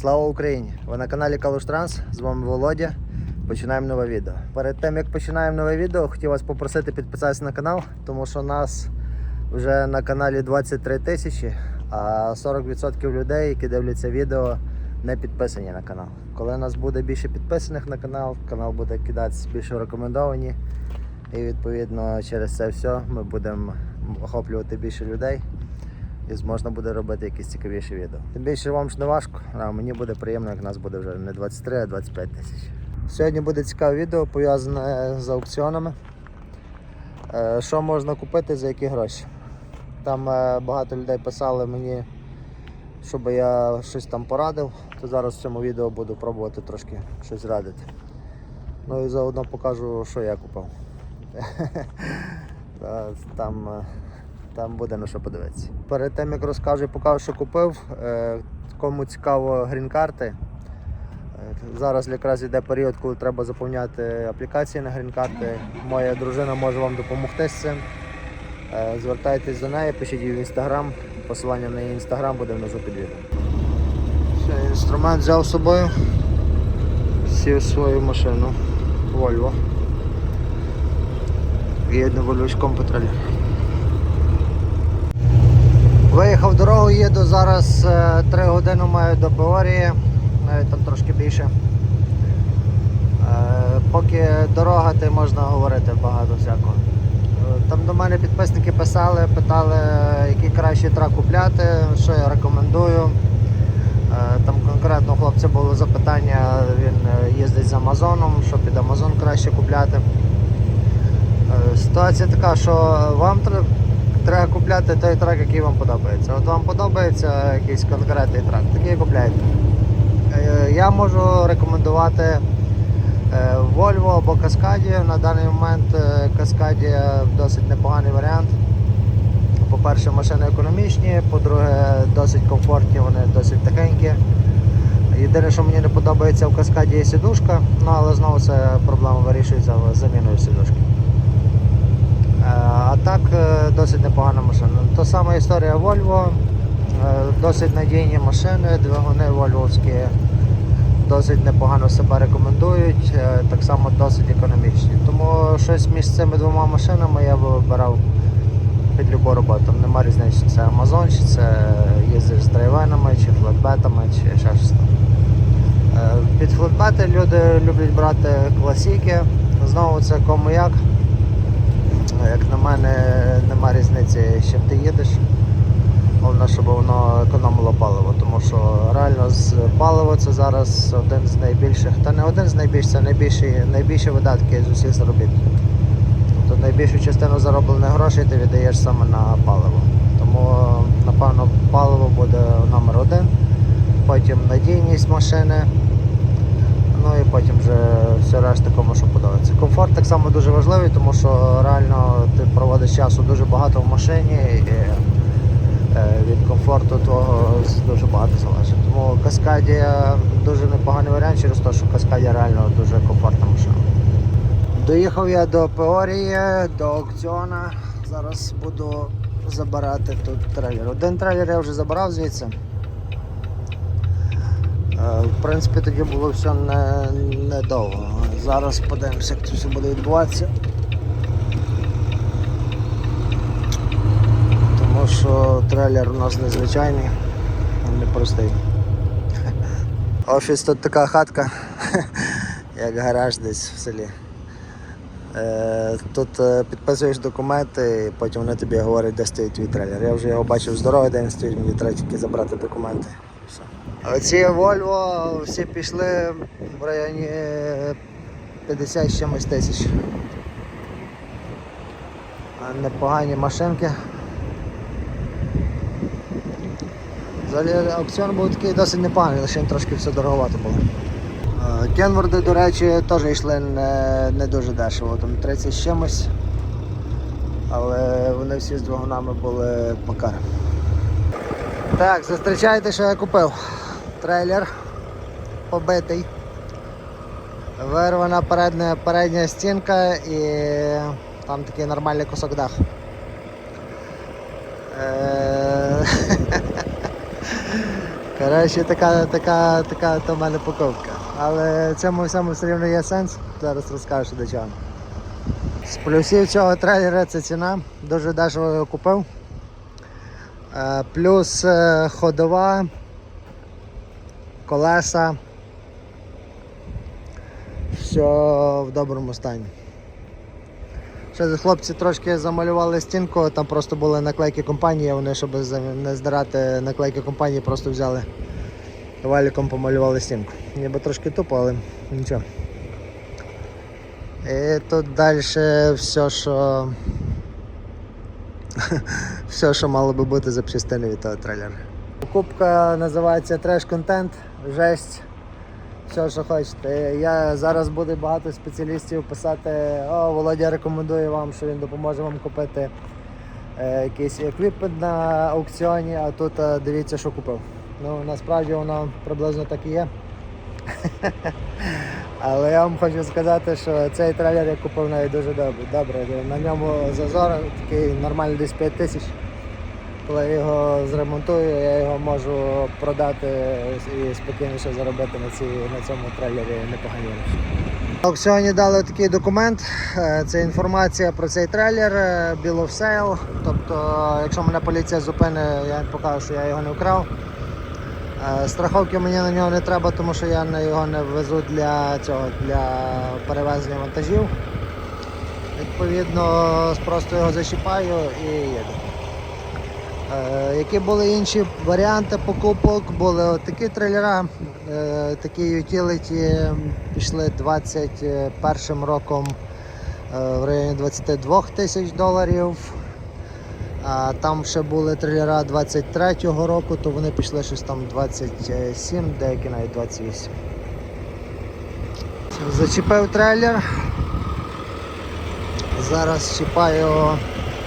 Слава Україні! Ви на каналі Калуш Транс, з вами Володя. Починаємо нове відео. Перед тим як починаємо нове відео, хотів вас попросити підписатися на канал, тому що нас вже на каналі 23 тисячі, а 40% людей, які дивляться відео, не підписані на канал. Коли нас буде більше підписаних на канал, канал буде кидатися більше рекомендовані. І відповідно через це все ми будемо охоплювати більше людей і зможна буде робити якісь цікавіші відео. Тим більше вам ж не важко, а мені буде приємно, як нас буде вже не 23, а 25 тисяч. Сьогодні буде цікаве відео пов'язане з аукціонами. Е, Що можна купити, за які гроші. Там е, багато людей писали мені, щоб я щось там порадив, то зараз в цьому відео буду пробувати трошки щось радити. Ну і заодно покажу, що я купив. Там, е, там буде на що подивитися. Перед тим як розкажу покажу, що купив, е, кому цікаво грін-карти. е, Зараз якраз йде період, коли треба заповняти аплікації на грін-карти. Моя дружина може вам допомогти з цим. Е, Звертайтесь до неї, пишіть їй в інстаграм. Посилання на її інстаграм буде внизу під відео. Все, інструмент взяв з собою. Сів свою машину. Volvo. Їду волючком по. Виїхав дорогу, їду зараз 3 години маю до Беорії, навіть там трошки більше. Е, Поки дорога, то можна говорити багато всякого. Е, Там до мене підписники писали, питали, який кращий трак купляти, що я рекомендую. Е, Там конкретно у хлопця було запитання, він е, їздить з Амазоном, що під Амазон краще купляти. Е, Ситуація така, що вам тр- треба купляти той трак, який вам подобається. От вам подобається якийсь конкретний трак, такий купляйте. Е, Я можу рекомендувати е, Volvo або Cascadia. На даний момент е, Cascadia досить непоганий варіант. По-перше, машини економічні, по-друге, досить комфортні, вони досить тихенькі. Єдине, що мені не подобається в Каскаді є сідушка, ну але знову це проблема вирішується заміною сідушки. А так е, досить непогана машина. Та сама історія Volvo, е, досить надійні машини, двигуни вольвовські досить непогано себе рекомендують, е, так само досить економічні. Тому щось між цими двома машинами я би вибирав під любу роботу. Нема різниці, чи це Amazon, чи це їздиш з драйвенами, чи флетбетами, чи ще щось там. Під флетбети люди люблять брати класики. Знову це кому як. Як на мене, нема різниці, з чим ти їдеш. Головне, щоб воно економило паливо, тому що реально з паливо це зараз один з найбільших, та не один з найбільших, це найбільші, найбільші видатки з усіх заробітків. Тобто найбільшу частину зароблених грошей ти віддаєш саме на паливо. Тому, напевно, паливо буде номер один, потім надійність машини, ну і потім вже все решта кому що подобається. Комфорт так само дуже важливий, тому що реально ти проводиш часу дуже багато в машині і е, від комфорту твого дуже багато залежить. Тому Каскадія дуже непоганий варіант через те, що Каскадія реально дуже комфортна машина. Доїхав я до Пеорії, до аукціона. Зараз буду забирати тут трейлер. Один трейлер я вже забрав звідси. Е, В принципі, тоді було все не, недовго. Зараз подивимося, як це все буде відбуватися. Тому що трейлер у нас незвичайний, непростий. Офіс тут така хатка, як гараж десь в селі. Е, Тут е, підписуєш документи, і потім вони тобі говорять, де стоїть твій трейлер. Я вже його бачив з дороги, де він стоїть, мені треба забрати документи. Ці Volvo всі пішли в районі е, 50 з чимось тисяч. Непогані машинки. Взагалі аукціон був такий досить непоганий, лише трошки все дороговато було. Е, Кенворди, до речі, теж йшли не, не дуже дешево, там 30 з чимось. Але вони всі з двигунами були покари. Так, зустрічайте, що я купив. Трейлер побитий. Вирвана передня, передня стінка і там такий нормальний кусок даху. Е, Коротше, така, така, така то в мене покупка. Але цьому всьому все рівно є сенс. Зараз розкажу до чого. З плюсів цього трейлера це ціна. Дуже дешево його купив. Е, Плюс е, ходова, колеса. Все в доброму стані. Ще хлопці трошки замалювали стінку, там просто були наклейки компанії, вони, щоб не здирати наклейки компанії, просто взяли валіком помалювали стінку. Ніби трошки тупо, але нічого. І тут далі все, що. все, що мало би бути запчастини від того трейлера. Покупка називається треш-контент, жесть. Все, що хочете. Я зараз буде багато спеціалістів писати, о, Володя рекомендує вам, що він допоможе вам купити е, якийсь еквіпмент на аукціоні, а тут е, дивіться, що купив. Ну, насправді воно приблизно так і є. Але я вам хочу сказати, що цей трейлер я купив навіть дуже добре. На ньому зазор такий нормальний десь 5 тисяч. Коли я його зремонтую, я його можу продати і спокійніше заробити на, ці, на цьому трейлері непогані. На аукціоні дали такий документ. е, Це інформація про цей трейлер, е, Bill of Sale. Тобто, якщо мене поліція зупинить, я покажу, що я його не вкрав. Е, Страховки мені на нього не треба, тому що я на його не везу для цього для перевезення вантажів. Відповідно, просто його зачіпаю і їду. Е, Які були інші варіанти покупок? Були от такі трейлера, е, такі utility пішли 21 роком в районі 22 тисяч доларів. А там ще були трейлера 23-го року, то вони пішли щось там 27, деякі навіть 28. Зачепив трейлер. Зараз чіпаю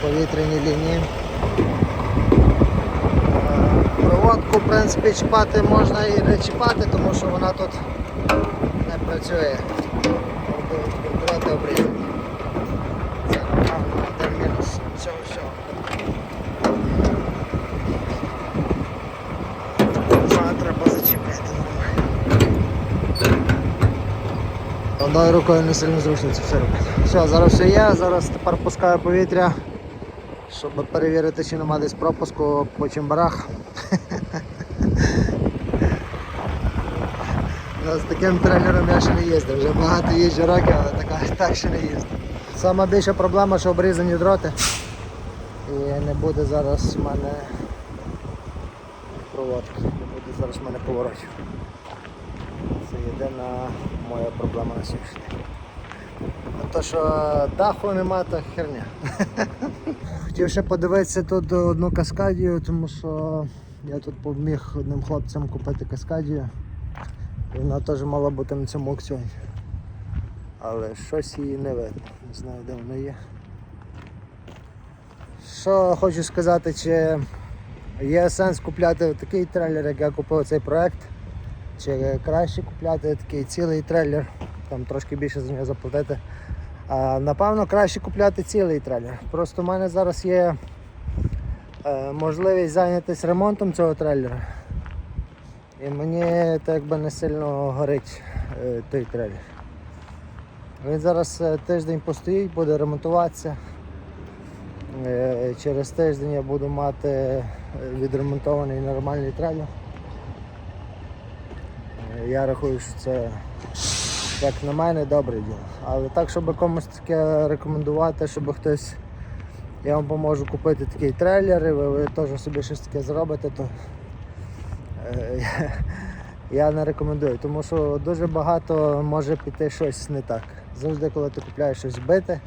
повітряні лінії. Е, Проводку, в принципі, чіпати можна і не чіпати, тому що вона тут не працює. Дроти обрізані. Це напевно один мінус цього всього. Зараз треба зачепити нормально. Одною рукою не сильно зручно все робити. Все, зараз все є, зараз тепер пускаю повітря, щоб перевірити, чи нема десь пропуску по чимбарах. З таким трейлером я ще не їздив, вже багато їжджу років, але така, так ще не їздив. Сама більша проблема, що обрізані дроти. І не буде зараз в мене проводки, не буде зараз в мене поворотів. Це єдина моя проблема на сьогоднішній день. А то, що даху нема, то херня. Хотів ще подивитися тут одну каскадію, тому що я тут поміг одним хлопцям купити каскадію. І вона теж мала бути на цьому аукціоні. Але щось її не видно. Не знаю, де вона є. Що хочу сказати, чи є сенс купляти такий трейлер, як я купив цей проект, чи краще купляти такий цілий трейлер, там трошки більше за нього заплатити. А, напевно, краще купляти цілий трейлер. Просто в мене зараз є е, можливість зайнятися ремонтом цього трейлера. І мені так якби не сильно горить е, той трейлер. Він зараз е, тиждень постоїть, буде ремонтуватися. Е, Через тиждень я буду мати е, відремонтований нормальний трейлер. Я рахую, що це, як на мене, добре діло. Але так, щоб комусь таке рекомендувати, щоб хтось, я вам поможу купити такий трейлер, і ви, ви теж собі щось таке зробите, то е, я не рекомендую, тому що дуже багато може піти щось не так. Завжди, коли ти купляєш щось бите,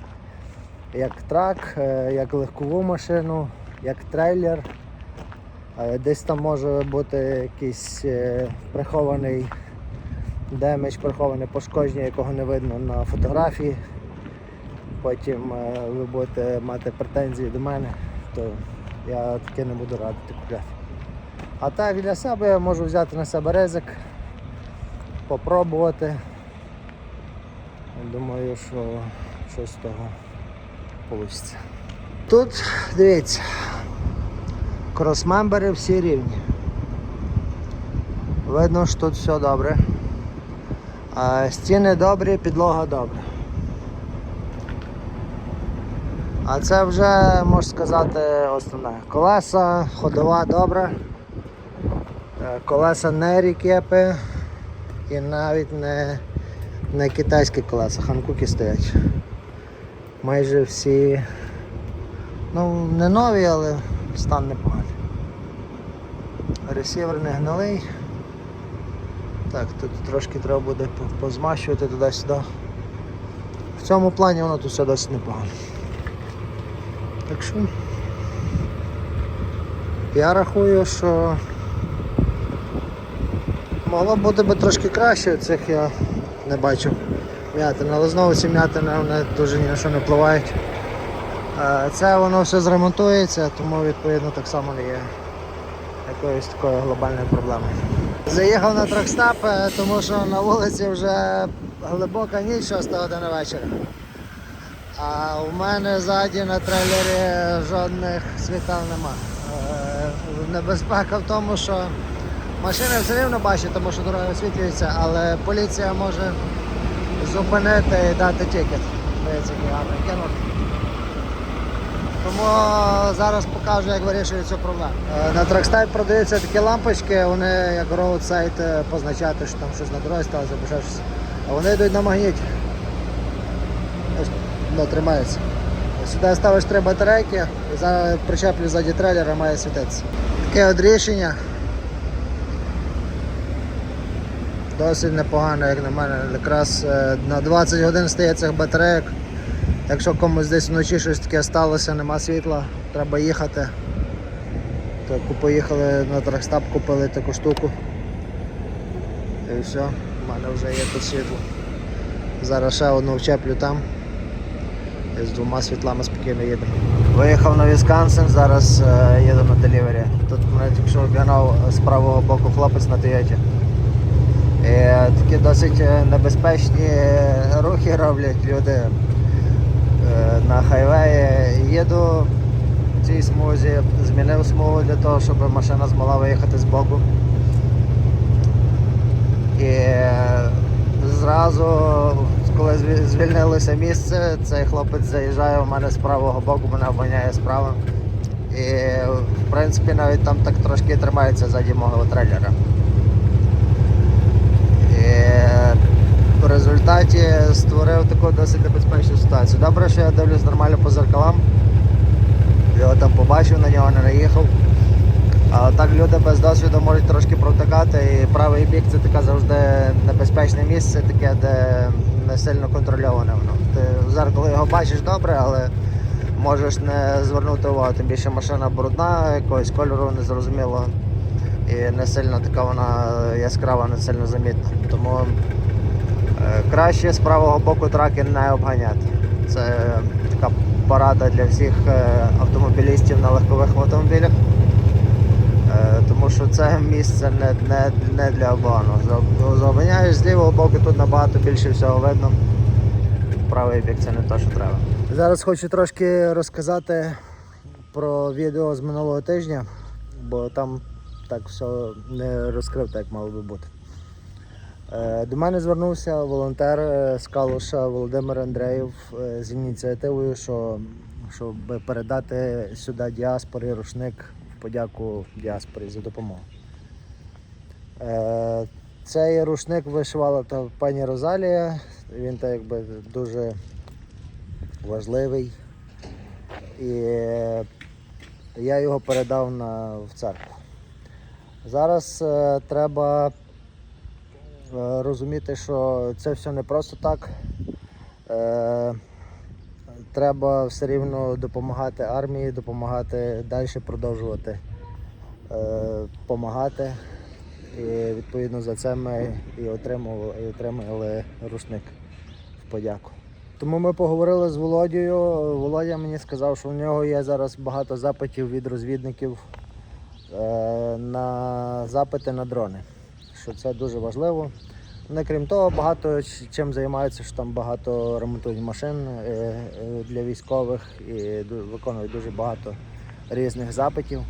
як трак, е, як легкову машину, як трейлер. Е, Десь там може бути якийсь е, прихований демедж, приховане пошкодження, якого не видно на фотографії. Потім е, ви будете мати претензії до мене, то я таке не буду радити купляти. А так для себе я можу взяти на себе ризик, попробувати. Думаю, що щось з того вийде. Тут, дивіться, кросмембери всі рівні. Видно, що тут все добре. Стіни добрі, підлога добра. А це вже, можна сказати, основне. Колеса, ходова добра. Е, Колеса не рікепи і навіть не, не китайські колеса, ханкуки стоять. Майже всі, ну не нові, але стан непоганий. Ресівер не гнилий. Так, тут трошки треба буде позмащувати туди-сюди. В цьому плані воно тут все досить непогано. Так що я рахую, що могло бути би трошки краще, цих я не бачу м'ятин, але знову ці м'ятини вони дуже ні на що не впливають. Це воно все зремонтується, тому відповідно так само не є якоюсь такою глобальною проблемою. Заїхав на тракстап, е, тому що на вулиці вже глибока ніч 6 години вечора. А у мене ззаді на трейлері жодних світал нема. Е, Небезпека в тому, що машини все рівно бачать, тому що дорога освітлюється, але поліція може зупинити і дати тикет. Дивіться, який. Тому зараз покажу, як вирішую цю проблему. Е, На тракстайп продаються такі лампочки, вони як роудсайд е, позначати, що там щось на дорозі сталося або щось. А вони йдуть на магніті. Ось воно тримається. Сюди ставиш три батарейки і зараз причеплю ззаді трейлера має світитися. Таке от рішення. Досить непогано, як на мене. Якраз е, на 20 годин стає цих батарейок. Якщо комусь десь вночі щось таке сталося, нема світла, треба їхати. То ку- поїхали на тракстап, купили таку штуку. І все, в мене вже є тут світло. Зараз ще одну вчеплю там. І з двома світлами спокійно їдемо. Виїхав на Вісконсин, зараз е, їду на делівері. Тут мене тільки що обігнав з правого боку хлопець на Тойоті. Такі досить е, небезпечні е, рухи роблять люди на хайвеї. Їду в цій смузі, змінив смугу для того, щоб машина змогла виїхати з боку. І е, зразу, коли звільнилося місце, цей хлопець заїжджає у мене з правого боку, мене обганяє справа. І в принципі навіть там так трошки тримається ззаді мого трейлера. І в результаті створив таку досить небезпечну ситуацію. Добре, що я дивлюсь нормально по зеркалам. Його там побачив, на нього не наїхав. А так люди без досвіду можуть трошки провтикати, і правий бік це таке завжди небезпечне місце, таке, де не сильно контрольоване воно. Ти в зеркало його бачиш добре, але можеш не звернути увагу. Тим більше машина брудна, якогось кольору незрозуміло. І не сильно така вона яскрава, не сильно замітна. Тому краще з правого боку траки не обганяти. Це така порада для всіх е, автомобілістів на легкових автомобілях. Е, Тому що це місце не, не, не для обгону. За- з лівого боку, тут набагато більше всього видно. Правий бік це не те, що треба. Зараз хочу трошки розказати про відео з минулого тижня, бо там так все не розкрив, так як мало би бути. Е, До мене звернувся волонтер е, з Калуша Володимир Андреєв е, з ініціативою, що, щоб передати сюди діаспорі рушник в подяку діаспорі за допомогу. Цей рушник вишивала та пані Розалія. Він так якби дуже важливий. І я його передав на, в церкву. Зараз е, треба розуміти, що це все не просто так. Е, треба все рівно допомагати армії, допомагати далі продовжувати допомагати. І відповідно за це ми і отримали, і отримали рушник в подяку. Тому ми поговорили з Володією. Володя мені сказав, що в нього є зараз багато запитів від розвідників е, на запити на дрони. Що це дуже важливо. Вони, крім того, багато чим займаються, що там багато ремонтують машин е, е, для військових і виконують дуже багато різних запитів.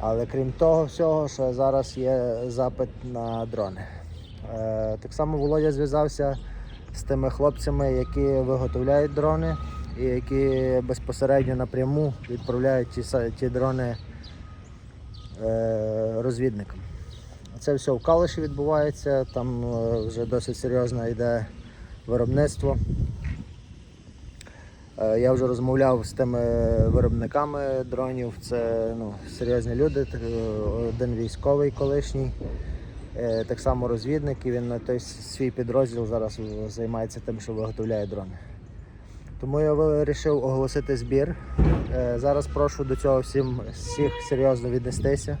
Але крім того всього, що зараз є запит на дрони. Е, Так само Володя зв'язався з тими хлопцями, які виготовляють дрони і які безпосередньо напряму відправляють ті, ті дрони розвідникам. Це все в Калиші відбувається, там е, вже досить серйозно йде виробництво. Е, Я вже розмовляв з тими виробниками дронів. Це ну, серйозні люди. Один військовий колишній, е, так само розвідник, і він на той свій підрозділ зараз займається тим, що виготовляє дрони. Тому я вирішив оголосити збір. Е, Зараз прошу до цього всім всіх серйозно віднестися.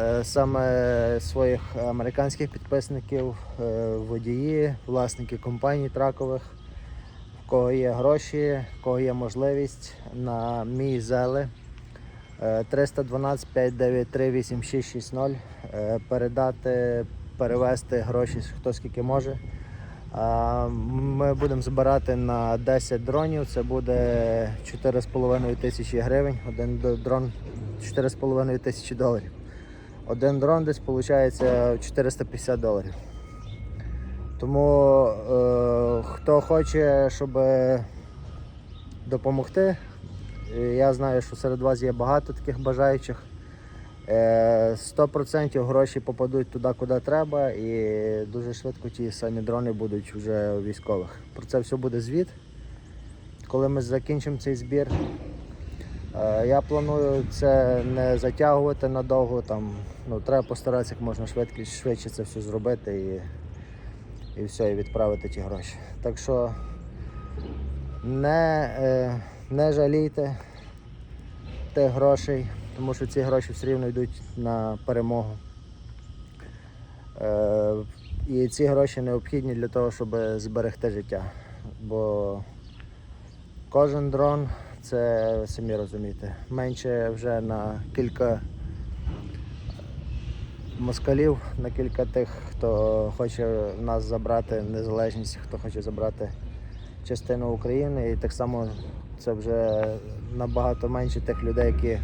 Е, Саме своїх американських підписників, е, водії, власники компаній тракових, в кого є гроші, в кого є можливість на мій зели е, 312 593 8660 е, передати, перевести гроші хто скільки може. Ми будемо збирати на 10 дронів. Це буде 4,5 тисячі гривень. Один дрон 4,5 тисячі доларів. Один дрон десь виходить 450 доларів. Тому е, хто хоче, щоб допомогти, е, я знаю, що серед вас є багато таких бажаючих. Е, 100% гроші попадуть туди, куди треба, і дуже швидко ті самі дрони будуть вже у військових. Про це все буде звіт. Коли ми закінчимо цей збір, Е, Я планую це не затягувати надовго. Там, ну, треба постаратися як можна швидше, швидше це все зробити і, і все, і відправити ті гроші. Так що не, е, не жалійте тих грошей, тому що ці гроші все рівно йдуть на перемогу. Е, і ці гроші необхідні для того, щоб зберегти життя. Бо кожен дрон це самі розумієте. Менше вже на кілька москалів, на кілька тих, хто хоче нас забрати незалежність, хто хоче забрати частину України. І так само це вже набагато менше тих людей, які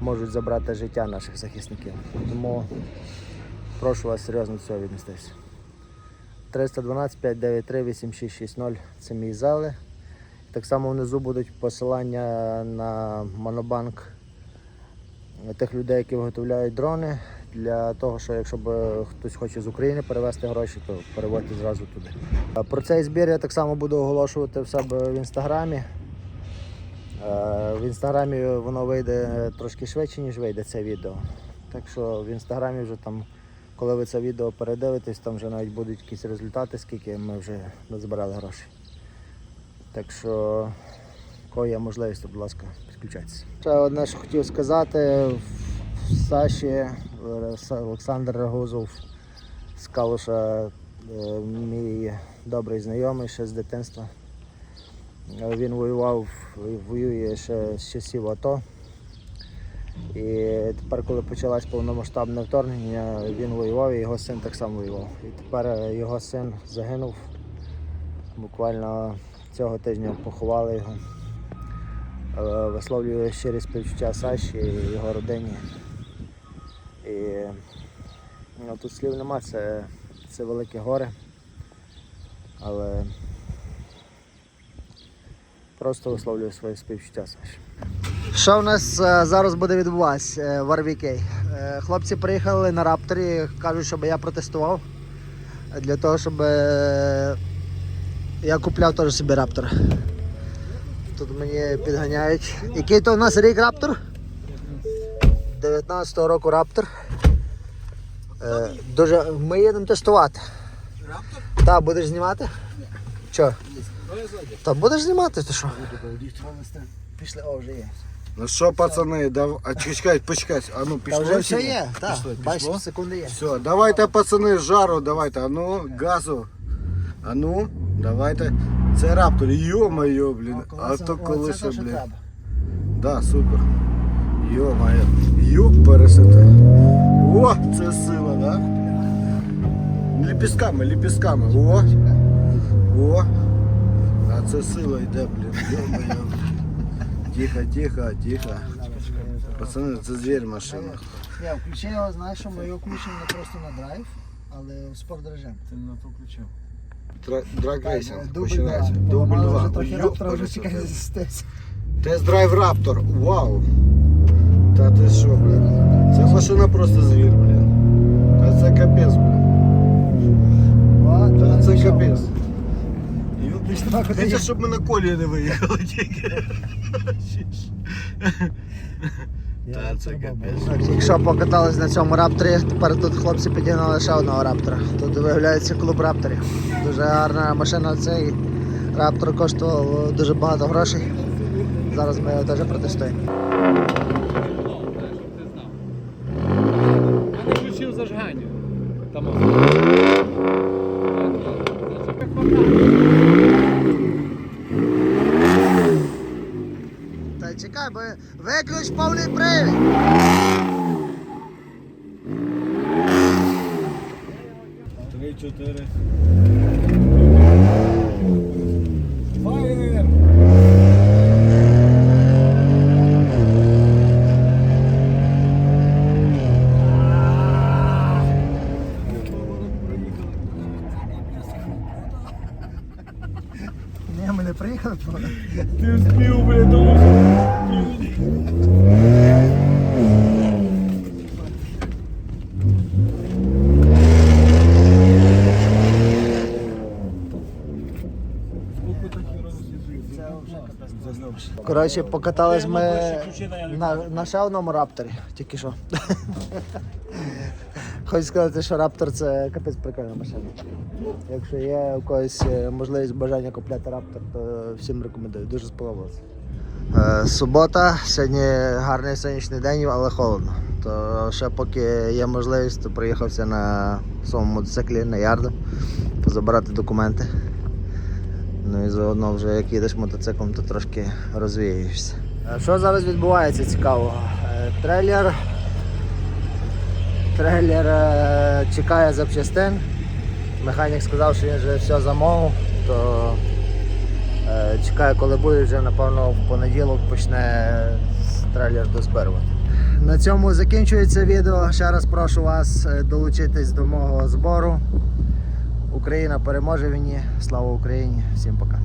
можуть забрати життя наших захисників. Тому прошу вас серйозно до цього віднестися. 312 593 8660 це мій зали. Так само внизу будуть посилання на монобанк тих людей, які виготовляють дрони. Для того, що якщо б хтось хоче з України перевезти гроші, то переводьте зразу туди. Про цей збір я так само буду оголошувати в себе в інстаграмі. Е, В інстаграмі воно вийде трошки швидше, ніж вийде це відео. Так що в інстаграмі вже там, коли ви це відео передивитесь, там вже навіть будуть якісь результати, скільки ми вже назбирали грошей. Так що, кого є можливість, то, будь ласка, підключайтеся. Ще одне, що хотів сказати, Саші е, Олександр Рогозов з Калуша, е, мій добрий знайомий ще з дитинства. Він воював, воює ще з часів АТО. І тепер, коли почалось повномасштабне вторгнення, він воював і його син так само воював. І тепер його син загинув. Буквально цього тижня поховали його. Е, Висловлюю щирі співчуття Саші і його родині. І ну, тут слів нема, це, це велике горе. Але просто висловлюю своє співчуття Саші. Що в нас е, зараз буде відбуватися е, в RVK? Хлопці приїхали на рапторі, кажуть, щоб я протестував для того, щоб я купляв теж собі раптор. Тут мені підганяють. Який то у нас рік раптор? 19-го року раптор. Е, дуже... Ми їдемо тестувати. Раптор? Так, будеш знімати? Що? Та будеш знімати, ти що? Пішли, о, вже є. Ну що, пацани, дав... а чекай, почекай, а ну Та пішло. вже все є, так. Бачиш, секунди є. Все, давайте, пацани, жару, давайте, а ну, газу. А ну, давайте. Це раптор, йо-моє, блін. А то коли ще, блін. Да, супер. Йо-моє. Юг пересити. О, це сила, да? Ліпістками, ліпістками. О. О. А це сила йде, блін. Йо-моє. Тихо, тихо, тихо. Пацани, це звір машина. Я включи його, знаєш, що ми його включимо не просто на драйв, але в спорт режим. Ти на то включив. Драг рейсинг Дубль починається. два. Дубль Поламали два. вже трохи Йоп, раптора, вже пересоте. чекай, не застився. Тест-драйв Раптор. Вау. Та ти що, блін? Ця машина просто звір, блін. Та це капець, блін. Та це капець. Куди щоб ми на колію не виїхали тільки. Та це капець. Якщо покатались на цьому рапторі, тепер тут хлопці підігнали ще одного раптора. Тут виявляється клуб рапторів. Дуже гарна машина. Цей раптор коштував дуже багато грошей. Зараз ми його теж протестуємо. Я не включив зажигання. Там Та чекай, бо виключ повний привід. Три, чотири. Ні, ми не приїхали. Ти вспів, блядь, тому Коротше, покатались ми на, на ще одному рапторі, тільки що. Хочу сказати, що раптор це капець прикольна машина. Якщо є у когось е, можливість бажання купляти раптор, то всім рекомендую. Дуже сподобалося. Е, субота, сьогодні гарний сонячний день, але холодно. То ще поки є можливість, то приїхався на своєму мотоциклі на ярду забирати документи. Ну і заодно вже як їдеш мотоциклом, то трошки розвіюєшся. Що зараз відбувається цікаво? Е, Трейлер. Трейлер е, чекає запчастин. Механік сказав, що він вже все замовив, то е, чекає, коли буде, вже напевно в понеділок почне трейлер дозбирувати. На цьому закінчується відео. Ще раз прошу вас е, долучитись до мого збору. Україна переможе війні. Слава Україні! Всім пока!